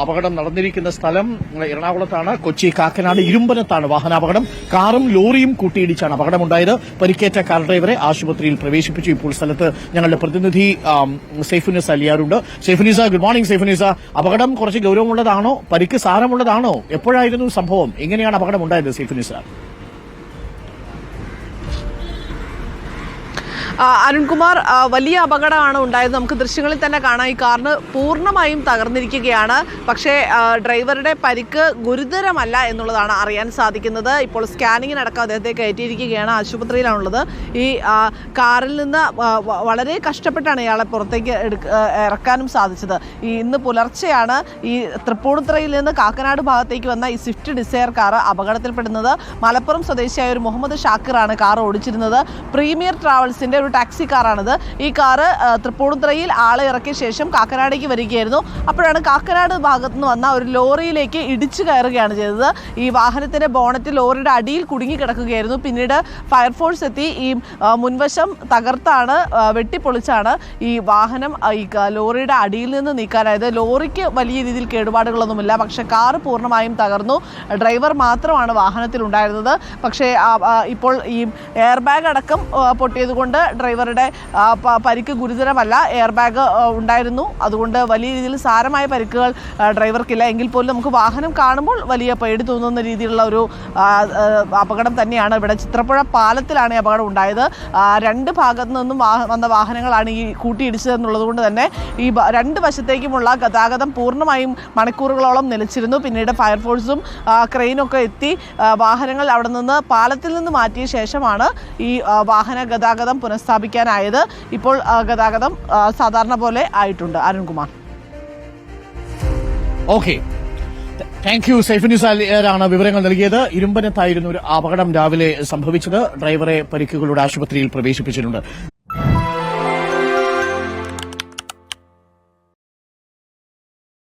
അപകടം നടന്നിരിക്കുന്ന സ്ഥലം എറണാകുളത്താണ്. കൊച്ചി കാക്കനാട് ഇരുമ്പനത്താണ് വാഹനാപകടം. കാറും ലോറിയും കൂട്ടിയിടിച്ചാണ് അപകടമുണ്ടായത്. പരിക്കേറ്റ കാർ ഡ്രൈവറെ ആശുപത്രിയിൽ പ്രവേശിപ്പിച്ചു. ഇപ്പോൾ സ്ഥലത്ത് ഞങ്ങളുടെ പ്രതിനിധി സൈഫുനിസ അലിയാറുണ്ട്. സൈഫുനിസ ഗുഡ് മോർണിംഗ് സൈഫുനിസ അപകടം കുറച്ച് ഗൌരവമുള്ളതാണോ? പരിക്ക് സാരമുള്ളതാണോ? എപ്പോഴായിരുന്നു സംഭവം? എങ്ങനെയാണ് അപകടം ഉണ്ടായത് സൈഫുനിസ അരുൺകുമാർ വലിയ അപകടമാണ് ഉണ്ടായത്. നമുക്ക് ദൃശ്യങ്ങളിൽ തന്നെ കാണാം. ഈ കാറിന് പൂർണമായും തകർന്നിരിക്കുകയാണ്. പക്ഷേ ഡ്രൈവറുടെ പരിക്ക് ഗുരുതരമല്ല എന്നുള്ളതാണ് അറിയാൻ സാധിക്കുന്നത്. ഇപ്പോൾ സ്കാനിങ്ങിനടക്കം അദ്ദേഹത്തെ കയറ്റിയിരിക്കുകയാണ്. ആശുപത്രിയിലാണുള്ളത്. ഈ കാറിൽ നിന്ന് വളരെ കഷ്ടപ്പെട്ടാണ് ഇയാളെ പുറത്തേക്ക് ഇറക്കാനും സാധിച്ചത്. ഈ ഇന്ന് പുലർച്ചെയാണ് ഈ തൃപ്പൂണിത്തുറയിൽ നിന്ന് കാക്കനാട് ഭാഗത്തേക്ക് വന്ന ഈ സ്വിഫ്റ്റ് ഡിസയർ കാർ അപകടത്തിൽപ്പെടുന്നത്. മലപ്പുറം സ്വദേശിയായ ഒരു മുഹമ്മദ് ഷാക്കിറാണ് കാർ ഓടിച്ചിരുന്നത്. പ്രീമിയർ ട്രാവൽസിന്റെ ഒരു ടാക്സി കാറാണിത്. ഈ കാറ് തൃപ്പൂണിത്തുറയിൽ ആളെ ഇറക്കിയ ശേഷം കാക്കനാടേക്ക് വരികയായിരുന്നു. അപ്പോഴാണ് കാക്കനാട് ഭാഗത്ത് നിന്ന് വന്ന ഒരു ലോറിയിലേക്ക് ഇടിച്ചു കയറുകയാണ് ചെയ്തത്. ഈ വാഹനത്തിന്റെ ബോണറ്റ് ലോറിയുടെ അടിയിൽ കുടുങ്ങി കിടക്കുകയായിരുന്നു. പിന്നീട് ഫയർഫോഴ്സ് എത്തി. ഈ മുൻവശം തകർത്താണ് വെട്ടിപ്പൊളിച്ചാണ് ഈ വാഹനം ഈ ലോറിയുടെ അടിയിൽ നിന്ന് നീക്കാനായത്. ലോറിക്ക് വലിയ രീതിയിൽ കേടുപാടുകളൊന്നുമില്ല. പക്ഷേ കാറ് പൂർണമായും തകർന്നു. ഡ്രൈവർ മാത്രമാണ് വാഹനത്തിൽ ഉണ്ടായിരുന്നത് പക്ഷേ ഇപ്പോൾ ഈ എയർ ബാഗ് അടക്കം പൊട്ടിയതുകൊണ്ട് പൊട്ടിയത് കൊണ്ട് ഡ്രൈവറുടെ പരിക്ക് ഗുരുതരമല്ല. എയർ ബാഗ് ഉണ്ടായിരുന്നു. അതുകൊണ്ട് വലിയ രീതിയിൽ സാരമായ പരിക്കുകൾ ഡ്രൈവർക്കില്ല. എങ്കിൽ പോലും നമുക്ക് വാഹനം കാണുമ്പോൾ വലിയ പേടി തോന്നുന്ന രീതിയിലുള്ള ഒരു അപകടം തന്നെയാണ് ഇവിടെ ചിത്രപ്പുഴ പാലത്തിലാണ് ഈ അപകടം ഉണ്ടായത്. രണ്ട് ഭാഗത്തു നിന്നും വന്ന വാഹനങ്ങളാണ് ഈ കൂട്ടിയിടിച്ചതെന്നുള്ളത് കൊണ്ട് തന്നെ ഈ രണ്ട് വശത്തേക്കുമുള്ള ഗതാഗതം പൂർണമായും മണിക്കൂറുകളോളം നിലച്ചിരുന്നു. പിന്നീട് ഫയർഫോഴ്സും ക്രെയിനൊക്കെ എത്തി വാഹനങ്ങൾ അവിടെ നിന്ന് പാലത്തിൽ നിന്ന് മാറ്റിയ ശേഷമാണ് ഈ വാഹന ഗതാഗതം പുനഃസ്ഥാപിക്കാനായത് ഇപ്പോൾ ഗതാഗതം സാധാരണ പോലെ ആയിട്ടുണ്ട്. Arunkumar. Okay. Thank you safe news ആണ് വിവരങ്ങൾ നൽകിയത്? ഇരുമ്പനത്തായിരുന്നു ഒരു അപകടം രാവിലെ സംഭവിച്ചത്. ഡ്രൈവറെ പരിക്കുകളുടെ ആശുപത്രിയിൽ പ്രവേശിപ്പിച്ചിട്ടുണ്ട്.